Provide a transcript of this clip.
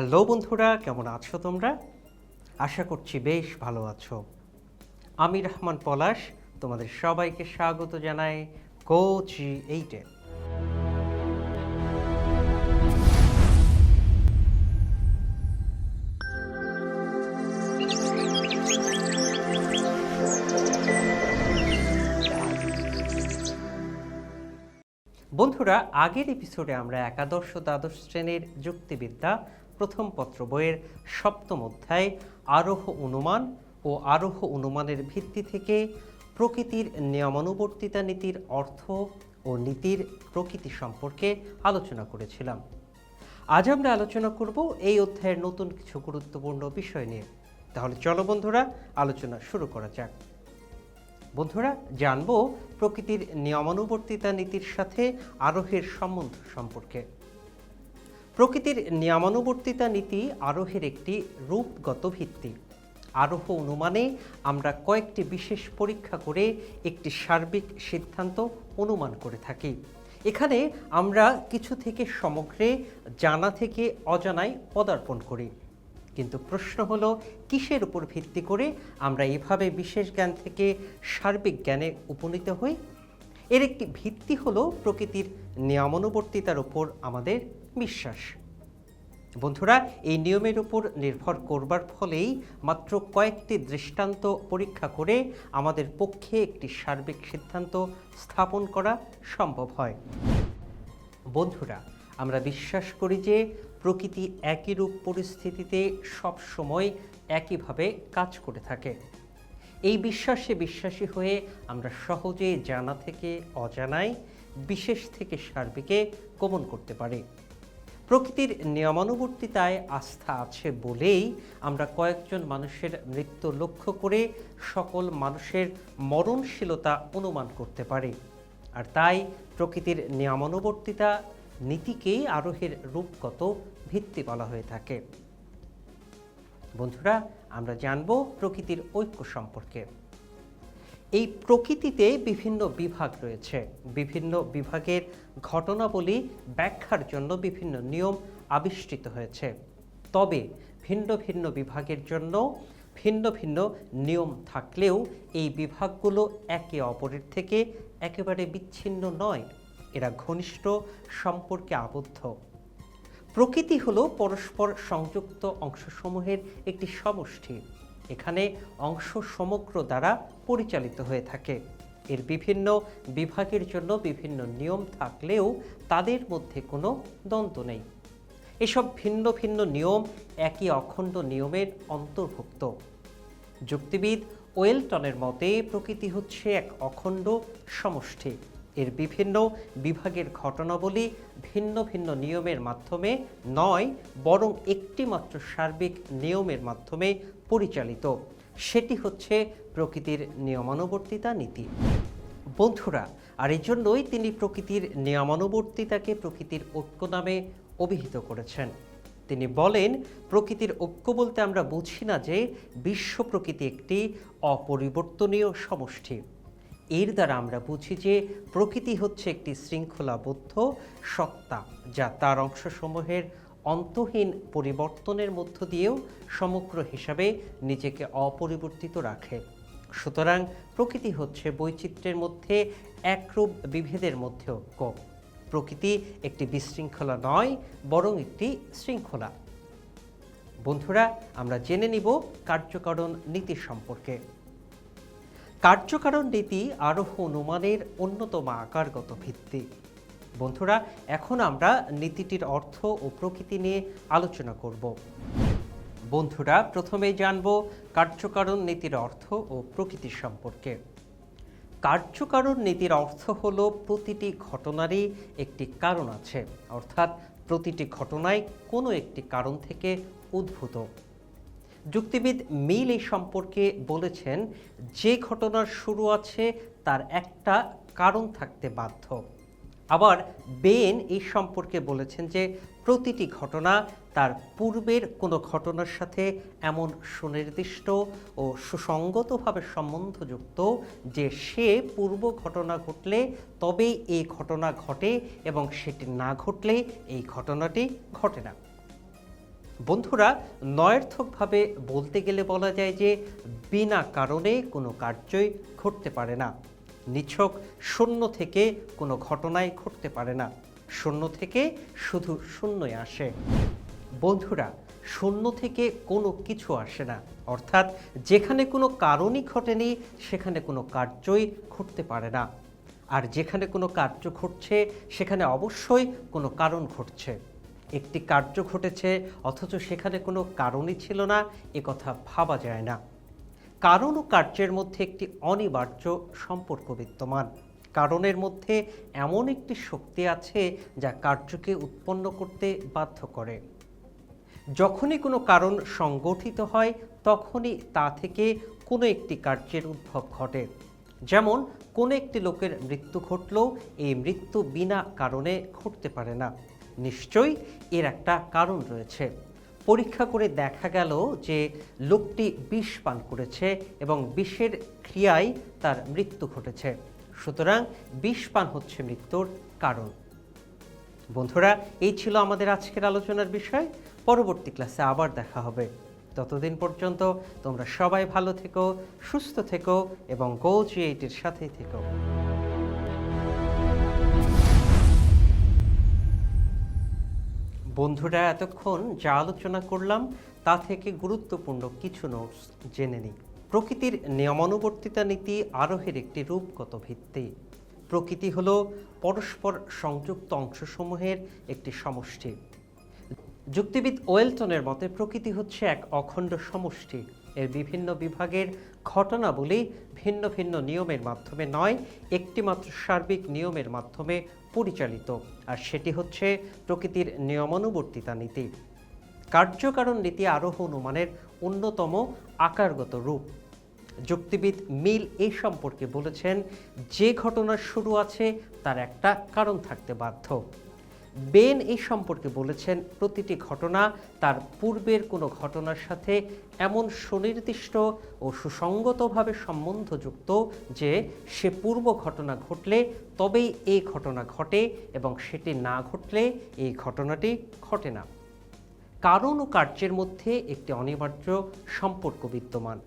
Hello বন্ধুরা, কেমন আছো তোমরা? আশা করছি বেশ ভালো আছো। আমি রহমান পলাশ, তোমাদের সবাইকে স্বাগত জানাই কোচ এইটে বন্ধুরা, আগের এপিসোডে আমরা একাদশ দ্বাদশ শ্রেণির যুক্তিবিদ্যা প্রথম পত্র বইয়ের সপ্তম অধ্যায়, আরোহ অনুমান ও আরোহ অনুমানের ভিত্তি থেকে প্রকৃতির নিয়মানুবর্তিতা নীতির অর্থ ও নীতির প্রকৃতি সম্পর্কে আলোচনা করেছিলাম। আজ আমরা আলোচনা করব এই অধ্যায়ের নতুন কিছু গুরুত্বপূর্ণ বিষয় নিয়ে। তাহলে চলো বন্ধুরা, আলোচনা শুরু করা যাক। বন্ধুরা, জানব প্রকৃতির নিয়মানুবর্তিতা নীতির সাথে আরোহের সম্বন্ধ সম্পর্কে। প্রকৃতির নিয়মানুবর্তিতা নীতি আরোহের একটি রূপগত ভিত্তি। আরোহ অনুমানে আমরা কয়েকটি বিশেষ পরীক্ষা করে একটি সার্বিক সিদ্ধান্ত অনুমান করে থাকি। এখানে আমরা কিছু থেকে সমগ্রে জানা থেকে অজানায় পদার্পণ করি। কিন্তু প্রশ্ন হলো, কিসের উপর ভিত্তি করে আমরা এভাবে বিশেষ জ্ঞান থেকে সার্বিক জ্ঞানে উপনীত হই? এর একটি ভিত্তি হল প্রকৃতির নিয়মানুবর্তিতার উপর আমাদের বিশ্বাস। বন্ধুরা, এই নিয়মের উপর নির্ভর করবার ফলেই মাত্র কয়েকটি দৃষ্টান্ত পরীক্ষা করে আমাদের পক্ষে একটি সার্বিক সিদ্ধান্ত স্থাপন করা সম্ভব হয়। বন্ধুরা, আমরা বিশ্বাস করি যে প্রকৃতি একই রূপ পরিস্থিতিতে সব সময় একইভাবে কাজ করে থাকে। এই বিশ্বাসে বিশ্বাসী হয়ে আমরা সহজে জানা থেকে অজানায়, বিশেষ থেকে সার্বিকে গমন করতে পারি। প্রকৃতির নিয়মানুবর্তিতায় আস্থা আছে বলেই আমরা কয়েকজন মানুষের মৃত্যু লক্ষ্য করে সকল মানুষের মরণশীলতা অনুমান করতে পারি। আর তাই প্রকৃতির নিয়মানুবর্তিতা নীতিকেই আরোহের রূপগত ভিত্তি বলা হয়ে থাকে। বন্ধুরা, আমরা জানব প্রকৃতির ঐক্য সম্পর্কে। এই প্রকৃতিতে বিভিন্ন বিভাগ রয়েছে। বিভিন্ন বিভাগের ঘটনাবলী ব্যাখ্যার জন্য বিভিন্ন নিয়ম আবিষ্কৃত হয়েছে। তবে ভিন্ন ভিন্ন বিভাগের জন্য ভিন্ন ভিন্ন নিয়ম থাকলেও এই বিভাগগুলো একে অপরের থেকে একেবারে বিচ্ছিন্ন নয়। এরা ঘনিষ্ঠ, সম্পর্কে আবদ্ধ। প্রকৃতি হলো পরস্পর সংযুক্ত অংশসমূহের একটি সমষ্টি। এখানে অংশ সমগ্র দ্বারা পরিচালিত হয়ে থাকে। এর বিভিন্ন বিভাগের জন্য বিভিন্ন নিয়ম থাকলেও তাদের মধ্যে কোনো দ্বন্দ্ব নেই। এসব ভিন্ন ভিন্ন নিয়ম একই অখণ্ড নিয়মের অন্তর্ভুক্ত। যুক্তিবিদ ওয়েলটনের মতে প্রকৃতি হচ্ছে এক অখণ্ড সমষ্টি। এর বিভিন্ন বিভাগের ঘটনাবলী ভিন্ন ভিন্ন নিয়মের মাধ্যমে নয়, বরং একটি মাত্র সার্বিক নিয়মের মাধ্যমে পরিচালিত। সেটি হচ্ছে প্রকৃতির নিয়মানুবর্তিতা নীতি। বন্ধুরা, আর এই জন্যই তিনি প্রকৃতির নিয়মানুবর্তিতাকে প্রকৃতির ঐক্য নামে অভিহিত করেছেন। তিনি বলেন, প্রকৃতির ঐক্য বলতে আমরা বুঝি না যে বিশ্ব প্রকৃতি একটি অপরিবর্তনীয় সমষ্টি। এর দ্বারা আমরা বুঝি যে প্রকৃতি হচ্ছে একটি শৃঙ্খলাবদ্ধ সত্তা, যা তার অংশসমূহের অন্তহীন পরিবর্তনের মধ্য দিয়েও সমগ্র হিসাবে নিজেকে অপরিবর্তিত রাখে। সুতরাং প্রকৃতি হচ্ছে বৈচিত্র্যের মধ্যে একরূপ বিভেদের মধ্যে ঐক্য প্রকৃতি একটি বিশৃঙ্খলা নয়, বরং একটি শৃঙ্খলা। বন্ধুরা, আমরা জেনে নিব কার্যকারণ নীতি সম্পর্কে। কার্যকারণ নীতি আরোহ অনুমানের অন্যতম আকারগত ভিত্তি। বন্ধুরা, এখন আমরা নীতিটির অর্থ ও প্রকৃতি নিয়ে আলোচনা করব। বন্ধুরা, প্রথমেই জানব কার্যকারণ নীতির অর্থ ও প্রকৃতি সম্পর্কে। কার্যকারণ নীতির অর্থ হলো প্রতিটি ঘটনারই একটি কারণ আছে, অর্থাৎ প্রতিটি ঘটনায় কোনো একটি কারণ থেকে উদ্ভূত। যুক্তিবিদ মিল এই সম্পর্কে বলেছেন, যে ঘটনার শুরু আছে তার একটা কারণ থাকতে বাধ্য। আবার বেন এই সম্পর্কে বলেছেন যে, প্রতিটি ঘটনা তার পূর্বের কোনো ঘটনার সাথে এমন সুনির্দিষ্ট ও সুসঙ্গতভাবে সম্বন্ধযুক্ত যে সে পূর্ব ঘটনা ঘটলে তবেই এই ঘটনা ঘটে এবং সেটি না ঘটলে এই ঘটনাটি ঘটে না। বন্ধুরা, নয়ার্থকভাবে বলতে গেলে বলা যায় যে, বিনা কারণে কোনো কার্যই ঘটতে পারে না। নিছক শূন্য থেকে কোনো ঘটনাই ঘটতে পারে না। শূন্য থেকে শুধু শূন্যই আসে। বন্ধুরা, শূন্য থেকে কোনো কিছু আসে না। অর্থাৎ যেখানে কোনো কারণই ঘটেনি, সেখানে কোনো কার্যই ঘটতে পারে না। আর যেখানে কোনো কার্য ঘটছে, সেখানে অবশ্যই কোনো কারণ ঘটছে। একটি কার্য ঘটেছে, অথচ সেখানে কোনো কারণই ছিল না, এ কথা ভাবা যায় না। কারণ ও কার্যের মধ্যে একটি অনিবার্য সম্পর্ক বিদ্যমান। কারণের মধ্যে এমন একটি শক্তি আছে, যা কার্যকে উৎপন্ন করতে বাধ্য করে। যখনই কোনো কারণ সংগঠিত হয়, তখনই তা থেকে কোনো একটি কার্যের উদ্ভব ঘটে। যেমন, কোনো একটি লোকের মৃত্যু ঘটলেও, এই মৃত্যু বিনা কারণে ঘটতে পারে না। নিশ্চয়ই এর একটা কারণ রয়েছে। পরীক্ষা করে দেখা গেল যে লোকটি বিষ পান করেছে এবং বিষের ক্রিয়ায় তার মৃত্যু ঘটেছে। সুতরাং বিষ পান হচ্ছে মৃত্যুর কারণ। বন্ধুরা, এই ছিল আমাদের আজকের আলোচনার বিষয়। পরবর্তী ক্লাসে আবার দেখা হবে। ততদিন পর্যন্ত তোমরা সবাই ভালো থেকো, সুস্থ থেকো এবং গো এইটির সাথেই থেকো। বন্ধুরা, এতক্ষণ যা আলোচনা করলাম তা থেকে গুরুত্বপূর্ণ কিছু নোটস জেনে নিই। প্রকৃতির নিয়মানুবর্তিতা নীতি আরোহের একটি রূপগত ভিত্তি। প্রকৃতি হল পরস্পর সংযুক্ত অংশসমূহের একটি সমষ্টি। যুক্তিবিদ ওয়েলটনের মতে প্রকৃতি হচ্ছে এক অখণ্ড সমষ্টি। এর বিভিন্ন বিভাগের ঘটনাবলী ভিন্ন ভিন্ন নিয়মের মাধ্যমে নয়, একটিমাত্র সার্বিক নিয়মের মাধ্যমে পরিচালিত। আর সেটি হচ্ছে প্রকৃতির নিয়মানুবর্তিতা নীতি। কার্যকারণ নীতি আরোহ অনুমানের অন্যতম আকারগত রূপ। যুক্তিবিদ মিল এই সম্পর্কে বলেছেন, যে ঘটনার শুরু আছে তার একটা কারণ থাকতে বাধ্য। বেন এই সম্পর্কে বলেছেন, প্রতিটি ঘটনা তার পূর্বের কোনো ঘটনার সাথে এমন সুনির্দিষ্ট ও সুসঙ্গতভাবে সম্বন্ধযুক্ত যে সে পূর্ব ঘটনা ঘটলে তবেই এই ঘটনা ঘটে এবং সেটি না ঘটলে এই ঘটনাটি ঘটে না। কারণ ও কার্যের মধ্যে একটি অনিবার্য সম্পর্ক বিদ্যমান।